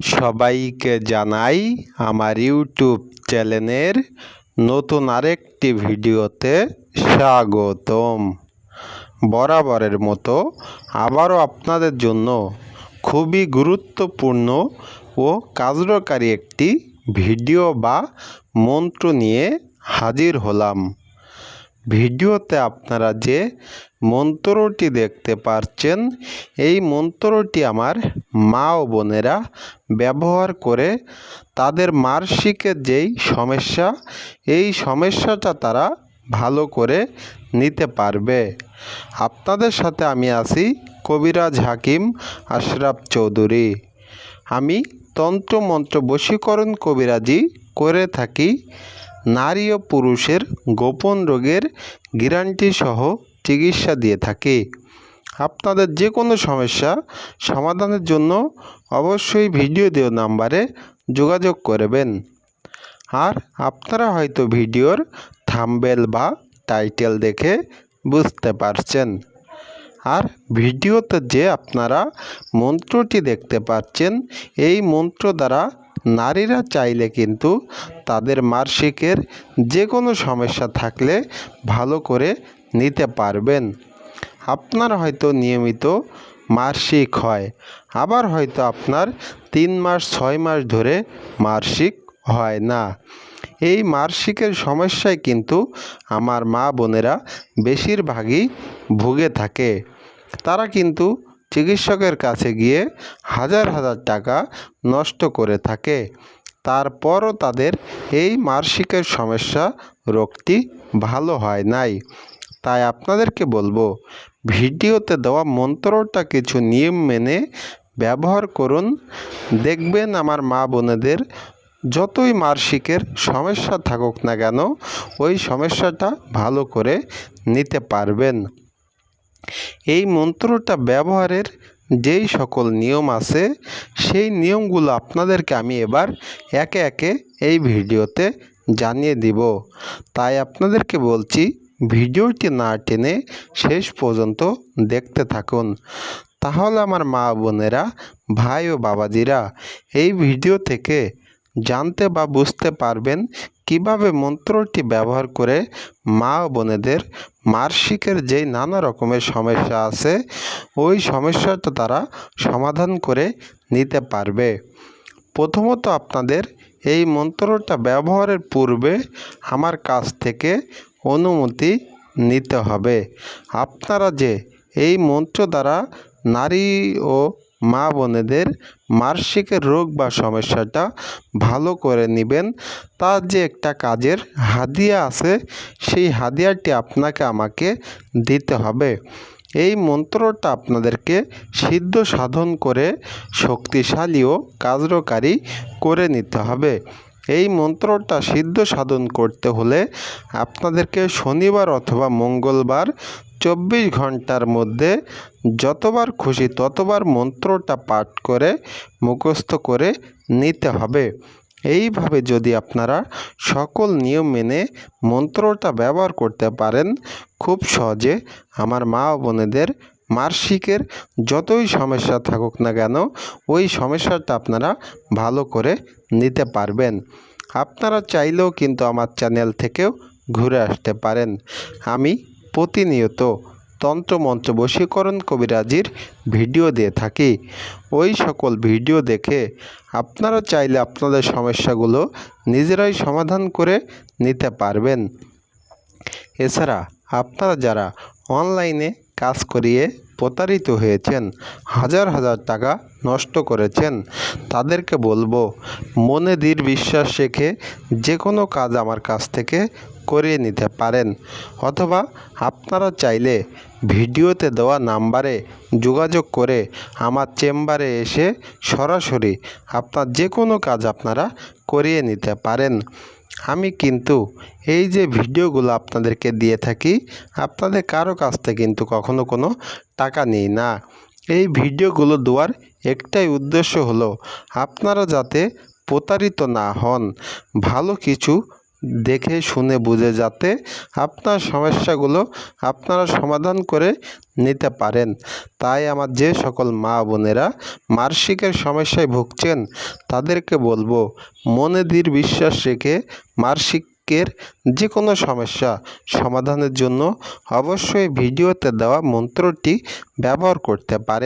সবাইকে জানাই আমার ইউটিউব চ্যানেলের নতুন আরেকটি ভিডিওতে স্বাগতম। বরাবরের মতো আবারও আপনাদের জন্য খুবই গুরুত্বপূর্ণ ও কার্যকারী একটি ভিডিও বা মন্ত্র নিয়ে হাজির হলাম। ভিডিওতে আপনারা যে মন্ত্রটি দেখতে পাচ্ছেন এই মন্ত্রটি আমার মা ও বোনেরা ব্যবহার করে তাদের মার্শিকের যেই সমস্যা, এই সমস্যাটা তারা ভালো করে নিতে পারবে। আপনাদের সাথে আমি আছি কবিরাজ হাকিম আশরাফ চৌধুরী। আমি তন্ত্রমন্ত্র বশীকরণ কবিরাজি করে থাকি। নারী ও পুরুষের গোপন রোগের গ্যারান্টি সহ চিকিৎসা দিয়ে থাকে। আপনাদের যে কোনো সমস্যা সমাধানের জন্য অবশ্যই ভিডিও দেওয়া নাম্বারে যোগাযোগ করবেন। আর আপনারা হয়তো ভিডিওর থাম্বেল বা টাইটেল দেখে বুঝতে পারছেন। আর ভিডিওতে যে আপনারা মন্ত্রটি দেখতে পাচ্ছেন, এই মন্ত্র দ্বারা নারীরা চাইলে কিন্তু তাদের মার্শিকের যে কোনো সমস্যা থাকলে ভালো করে নিতে পারবেন। আপনার হয়তো নিয়মিত মাসিক হয়, আবার হয়তো আপনার তিন মাস, ছয় মাস ধরে মাসিক হয় না। এই মার্শিকের সমস্যায় কিন্তু আমার মা বোনেরা বেশিরভাগই ভুগে থাকে। তারা কিন্তু চিকিৎসকের কাছে গিয়ে হাজার হাজার টাকা নষ্ট করে থাকে। তারপরও তাদের এই মার্শিকের সমস্যা রোগটি ভালো হয় নাই। তাই আপনাদেরকে বলব, ভিডিওতে দেওয়া মন্ত্রটা কিছু নিয়ম মেনে ব্যবহার করুন। দেখবেন আমার মা বোনেদের যতই মার্শিকের সমস্যা থাকুক না কেন, ওই সমস্যাটা ভালো করে নিতে পারবেন। এই মন্ত্রটা ব্যবহারের যেই সকল নিয়ম আছে, সেই নিয়মগুলো আপনাদেরকে আমি এবার একে একে এই ভিডিওতে জানিয়ে দিব। তাই আপনাদেরকে বলছি, ভিডিওটি না টেনে শেষ পর্যন্ত দেখতে থাকুন। তাহলে আমার মা বোনেরা, ভাই ও বাবাজিরা, এই ভিডিও থেকে জানতে বা বুঝতে পারবেন কীভাবে মন্ত্রটি ব্যবহার করে মা ও বোনেদের মার্শিকের যেই নানা রকমের সমস্যা আছে, ওই সমস্যাটা তারা সমাধান করে নিতে পারবে। প্রথমত আপনাদের এই মন্ত্রটা ব্যবহারের পূর্বে আমার কাছ থেকে অনুমতি নিতে হবে। আপনারা যে এই মন্ত্র দ্বারা নারী ও মা বোনেদের মার্শিকের রোগ বা সমস্যাটা ভালো করে নেবেন। তার যে একটা কাজের হাদিয়া আছে, সেই হাদিয়াটি আপনাকে আমাকে দিতে হবে। এই মন্ত্রটা আপনাদেরকে সিদ্ধ সাধন করে শক্তিশালী ও কার্যকারী করে নিতে হবে। এই মন্ত্রটা সিদ্ধ সাধন করতে হলে আপনাদেরকে শনিবার অথবা মঙ্গলবার চব্বিশ ঘণ্টার মধ্যে যতবার খুশি ততবার মন্ত্রটা পাঠ করে মুখস্থ করে নিতে হবে। এইভাবে যদি আপনারা সকল নিয়ম মেনে মন্ত্রটা ব্যবহার করতে পারেন, খুব সহজে আমার মা বোনেদের মার্শিকের যতই সমস্যা থাকুক না কেন, ওই সমস্যাটা আপনারা ভালো করে নিতে পারবেন। আপনারা চাইলেও কিন্তু আমার চ্যানেল থেকেও ঘুরে আসতে পারেন। আমি প্রতিনিয়ত তন্ত্রমন্ত্র বশীকরণ কবিরাজির ভিডিও দিয়ে থাকি। ওই সকল ভিডিও দেখে আপনারা চাইলে আপনাদের সমস্যাগুলো নিজেরাই সমাধান করে নিতে পারবেন। এছাড়া আপনারা যারা অনলাইনে কাজ করিয়ে প্রতারিত হয়েছেন, হাজার হাজার টাকা নষ্ট করেছেন। তাদেরকে বলব, মনে দৃঢ় বিশ্বাস রেখে যে কোনো কাজ আমার কাছ থেকে করিয়ে নিতে পারেন। অথবা আপনারা চাইলে ভিডিওতে দেওয়া নাম্বারে যোগাযোগ করে আমার চেম্বারে এসে সরাসরি আপনার যে কোনো কাজ আপনারা করিয়ে নিতে পারেন। আমি কিন্তু এই যে ভিডিওগুলো আপনাদেরকে দিয়ে থাকি, আপনাদের কারও কাছ থেকে কিন্তু কখনো কোনো টাকা নিই না। এই ভিডিওগুলো দেওয়ার একটাই উদ্দেশ্য হলো, আপনারা যাতে প্রতারিত না হন, ভালো কিছু দেখে, শুনে, বুঝে যাতে আপনার সমস্যাগুলো আপনারা সমাধান করে নিতে পারেন। তাই আমার যে সকল মা বোনেরা মার্শিকের সমস্যায় ভুগছেন, তাদেরকে বলব, মনে দৃঢ় বিশ্বাস রেখে মার্শিকের যে কোনো সমস্যা সমাধানের জন্য অবশ্যই ভিডিওতে দেওয়া মন্ত্রটি ব্যবহার করতে পারে